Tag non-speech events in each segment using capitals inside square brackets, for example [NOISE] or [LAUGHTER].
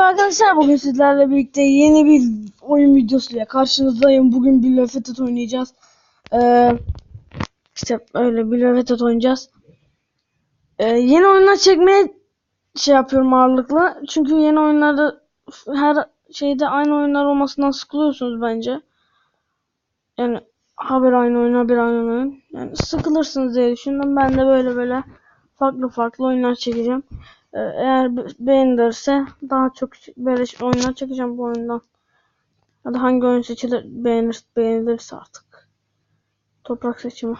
arkadaşlar bugün sizlerle birlikte yeni bir oyun videosuyla karşınızdayım. Bugün bir Lefetet oynayacağız. Ee, işte öyle bir Lefetet oynayacağız. Ee, yeni oyunlar çekmeye şey yapıyorum ağırlıkla. Çünkü yeni oyunlarda her şeyde aynı oyunlar olmasından sıkılıyorsunuz bence. Yani haber aynı oyun haber aynı oyun. Yani sıkılırsınız diye düşündüm. Ben de böyle böyle farklı farklı oyunlar çekeceğim. Ee, Eğer be- beğenilirse daha çok böyle oyunlar çekeceğim bu oyundan. Ya da hangi oyun seçilir beğenir beğenilirse artık. Toprak seçimi.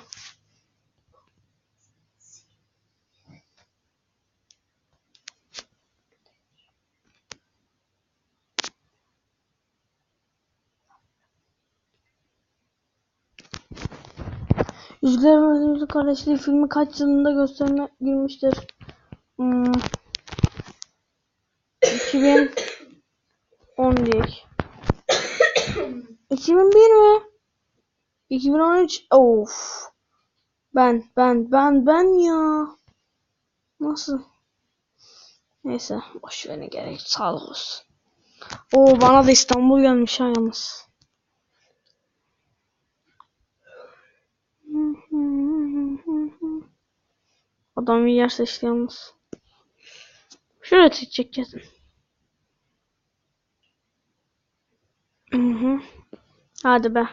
Yüzüklerin Efendisi Kardeşliği filmi kaç yılında gösterime girmiştir? Hmm. 2010 değil. 2001 mi? 2013. Of. Ben ben ben ben ya. Nasıl? Neyse boş verin gerek sağlık olsun. Oo bana da İstanbul gelmiş ha yalnız. Adam yer seçti yalnız. Şuraya seçecek kesin. Hı. Hadi be.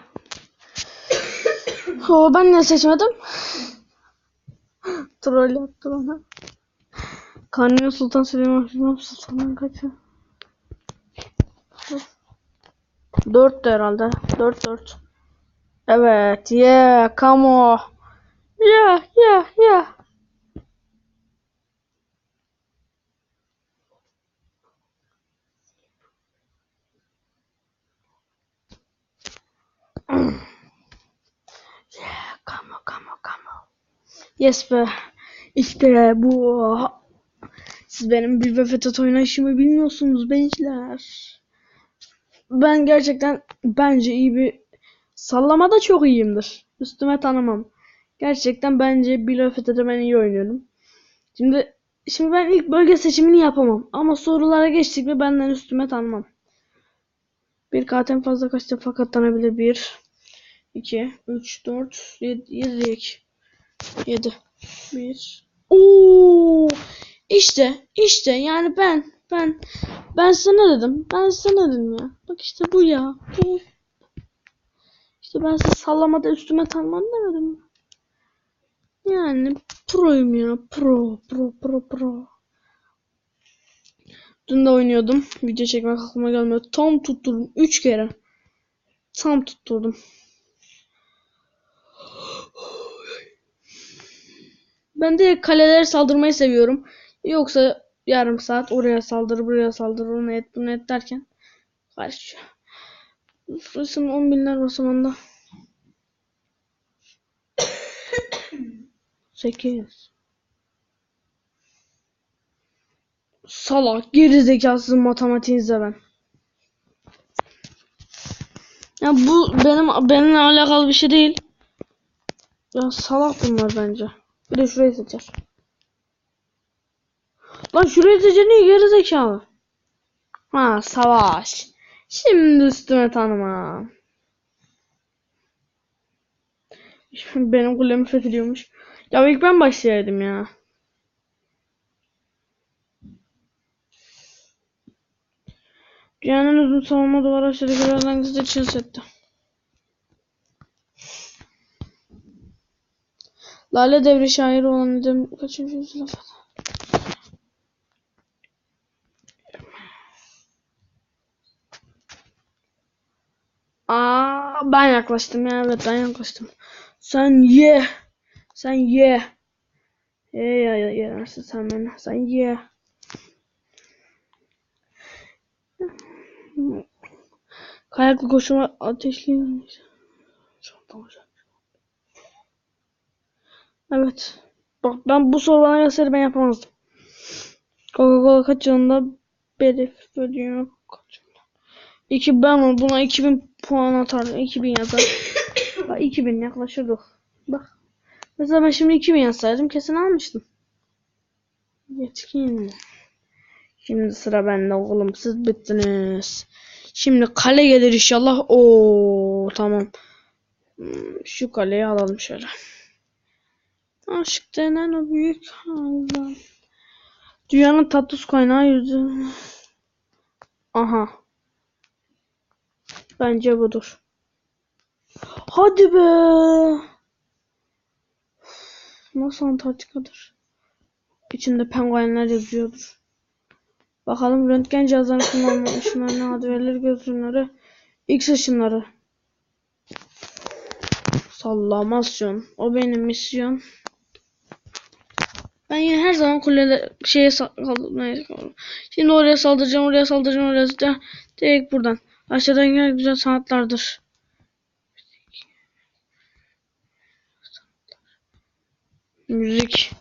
Oo, ben ne seçmedim? [GASPS] Troll yaptı bana. Kanuni Sultan Süleyman Süleyman Sultan'dan kaçı? Dört de herhalde. Dört dört. Evet. Yeah. Come on. Yeah. Yeah. Yeah, come on, come on, come on. Yes be. İşte bu. Siz benim bir ve oynayışımı bilmiyorsunuz gençler. Ben gerçekten bence iyi bir sallamada çok iyiyimdir. Üstüme tanımam. Gerçekten bence bir Fethat'ı ben iyi oynuyorum. Şimdi şimdi ben ilk bölge seçimini yapamam. Ama sorulara geçtik mi benden üstüme tanımam. Bir katen fazla kaç defa katlanabilir? 1 2 3 4 7 7 2 7 1 Oo! İşte işte yani ben ben ben sana dedim. Ben sana dedim ya. Bak işte bu ya. Bu. İşte ben size sallamada üstüme tanımam demedim mi? Yani proyum ya. Pro pro pro pro. Dün de oynuyordum. Video çekmek aklıma gelmiyor. Tam tutturdum. 3 kere. Tam tutturdum. Ben de kalelere saldırmayı seviyorum. Yoksa yarım saat oraya saldır, buraya saldır, onu et, bunu et derken karışıyor. Fırsın 10 binler basamanda. 8 [COUGHS] Salak, geri zekasız matematiğinizde ben. Ya bu benim benimle alakalı bir şey değil. Ya salak bunlar bence. Bir de şurayı seçer. Lan şurayı seçer niye geri zekalı? Ha savaş. Şimdi üstüme tanıma. Şimdi benim kulemi fethediyormuş. Ya ilk ben başlayaydım ya. Dünyanın uzun savunma duvarı aşağıdaki birazdan kızı için setti. Lale devri şairi olan Nedim kaçıncı yüzyıl Aa ben yaklaştım ya evet ben yaklaştım. Sen ye. Sen ye. Ye ya ya yersin sen beni. Sen ye. Kayaklı koşuma ateşli. Çok güzel. Evet. Bak ben bu soru bana gelseydi ben yapamazdım. Coca-Cola kaç yılında beri bölüyor? Kaç yılında? İki ben onu buna 2000 puan atardım. 2000 yazar. [COUGHS] Bak 2000 yaklaşırdık. Bak. Mesela ben şimdi 2000 yazsaydım kesin almıştım. Yetkin. Şimdi sıra bende oğlum. Siz bittiniz. Şimdi kale gelir inşallah. Oo tamam. Hmm, Şu kaleyi alalım şöyle. Aşk denen o büyük hayvan. Dünyanın tatlı kaynağı yüzü. Aha. Bence budur. Hadi be. Nasıl Antarktika'dır? İçinde penguenler yazıyordur. Bakalım röntgen cihazlarını kullanma ışınlarına adı verilir göz ışınları. X ışınları. Sallamasyon. O benim misyon. Ben yine her zaman kulede şeye saldırmaya Şimdi oraya saldıracağım, oraya saldıracağım, oraya saldıracağım. Direkt buradan. Aşağıdan gel güzel sanatlardır. Müzik.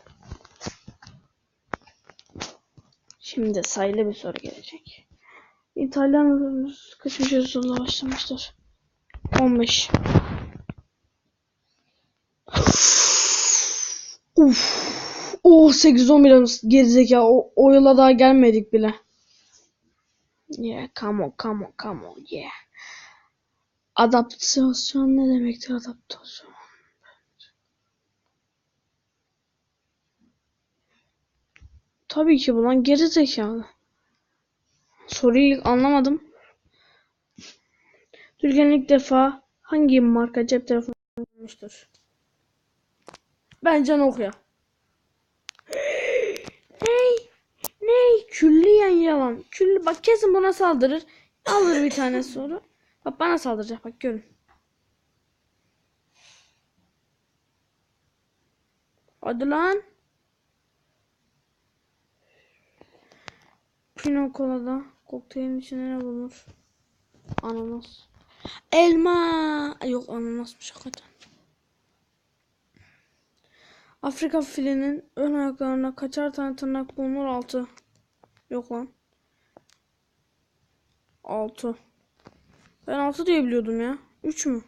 Şimdi sayılı bir soru gelecek. İtalyan ürünümüz kaçıncı yüzyılda başlamıştır? 15. Uf. Oh 8 11 gerizekalı. O, o yıla daha gelmedik bile. Yeah, come on, come on, come on, yeah. Adaptasyon ne demektir adaptasyon? Tabii ki bu lan geri zekalı. Soruyu ilk anlamadım. Türkiye'nin ilk defa hangi marka cep telefonu kullanmıştır? Bence Nokia. Külliyen yalan. Külli bak kesin buna saldırır. Alır bir tane [LAUGHS] soru. Bak bana saldıracak bak görün. Hadi lan. Pino Colada kokteylin içinde ne bulunur? Ananas. Elma. Yok ananasmış hakikaten. Afrika filinin ön ayaklarında kaçar tane tırnak bulunur? 6. Yok lan. 6. Ben 6 diye biliyordum ya. 3 mü?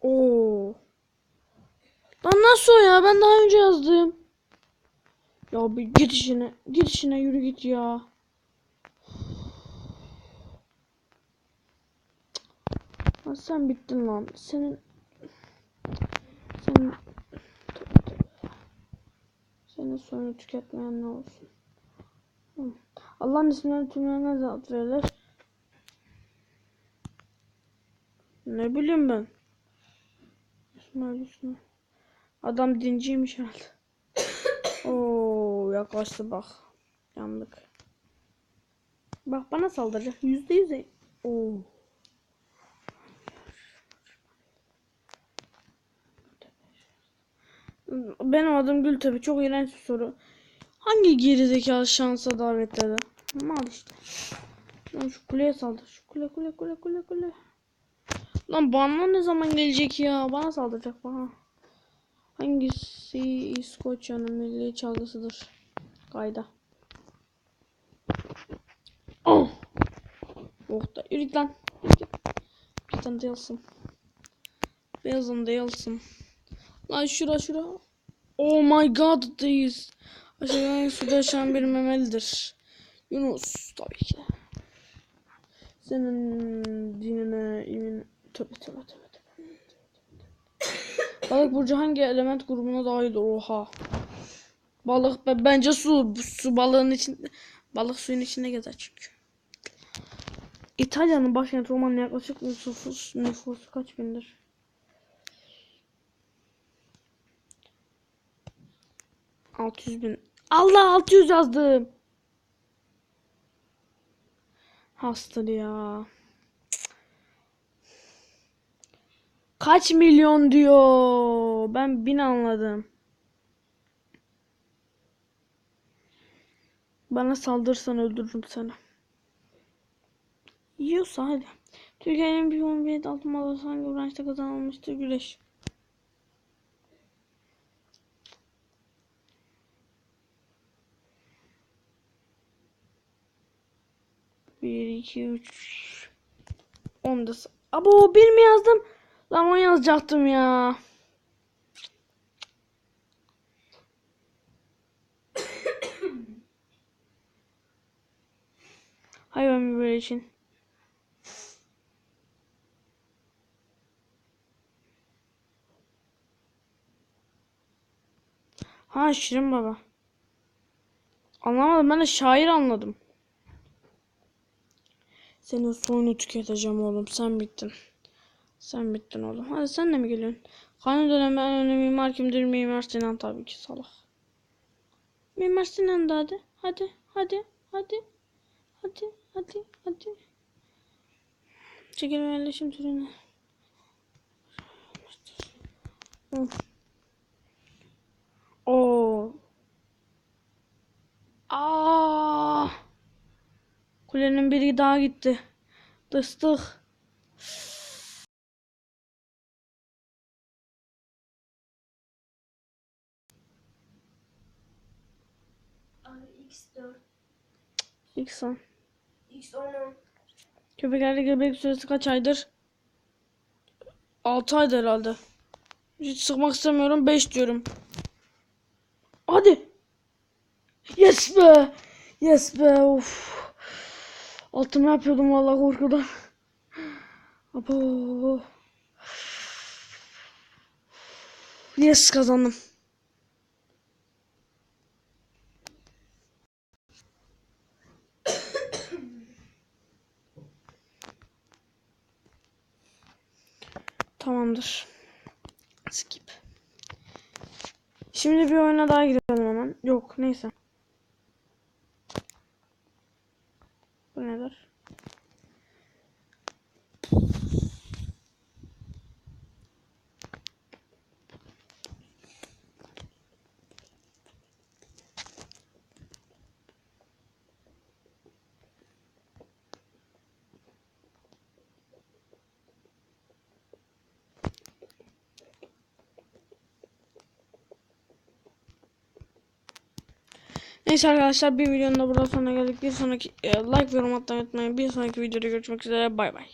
Oo. Lan nasıl o ya? Ben daha önce yazdım. Ya bir git işine. Git işine yürü git ya. Lan sen bittin lan. Senin senin senin soyunu tüketmeyen ne olsun. Hı. Allah'ın ismini tümlerine ad verilir. Ne bileyim ben. İsmail Hüsnü. Adam dinciymiş herhalde. [COUGHS] Oo yaklaştı bak. Yandık. Bak bana saldıracak. Yüzde yüz. e- Oo. Benim adım Gültepe. Çok iğrenç bir soru. Hangi gerizekalı şansa davetledi? Mal işte. Lan şu kuleye saldır. Şu kule kule kule kule kule. Lan bana ne zaman gelecek ya? Bana saldıracak bana. Hangisi İskoçya'nın milli çalgısıdır? Kayda. Oh. Oh da yürü lan. Bir tane değilsin. Beyazın değilsin. Lan şura şura. Oh my god this. Aşağıdan suda yaşayan bir memelidir. Yunus tabii ki. Senin dinine, imin... Tövbe tövbe tövbe. Balık burcu hangi element grubuna dahildir? Oha. Balık be- bence su. Su balığın içinde. Balık suyun içinde gezer çünkü. İtalya'nın başkenti Roma'nın yaklaşık nüfusu, nüfusu kaç bindir? Altı yüz bin. Allah 600 yazdım. Hastır ya. Kaç milyon diyor. Ben bin anladım. Bana saldırırsan öldürürüm seni. Yiyorsa hadi. Türkiye'nin bir Cumhuriyet altın madalyası hangi branşta kazanılmıştır? Güreş. Bir, iki, üç. On da... sa- Abo bir mi yazdım? Lan on yazacaktım ya. [COUGHS] Hayvan bir böyle için. Ha Şirin Baba. Anlamadım ben de şair anladım. Senin soyunu tüketeceğim oğlum sen bittin. Sen bittin oğlum. Hadi sen de mi geliyorsun? Kanun dönemi en önemli mimar kimdir? Mimar Sinan tabii ki salak. Mimar Sinan da hadi. Hadi hadi hadi. Hadi hadi hadi. Çekilme yerleşim türüne. Hı. Oo. Aa. Kulenin biri daha gitti. Dıstık. Abi X4, İksan. X10, Köpeklerde gebelik süresi kaç aydır? 6 aydır herhalde. Hiç sıkmak istemiyorum. 5 diyorum. Hadi. Yes be. Yes be. Of. Altımı yapıyordum vallahi korkudan. Abo. Yes kazandım. Tamamdır. Skip. Şimdi bir oyuna daha girelim hemen. Yok neyse. Bu nedir? Neyse arkadaşlar bir videonun da burada sonuna geldik. Bir sonraki e, like ve yorum atmayı unutmayın. Bir sonraki videoda görüşmek üzere. Bay bay.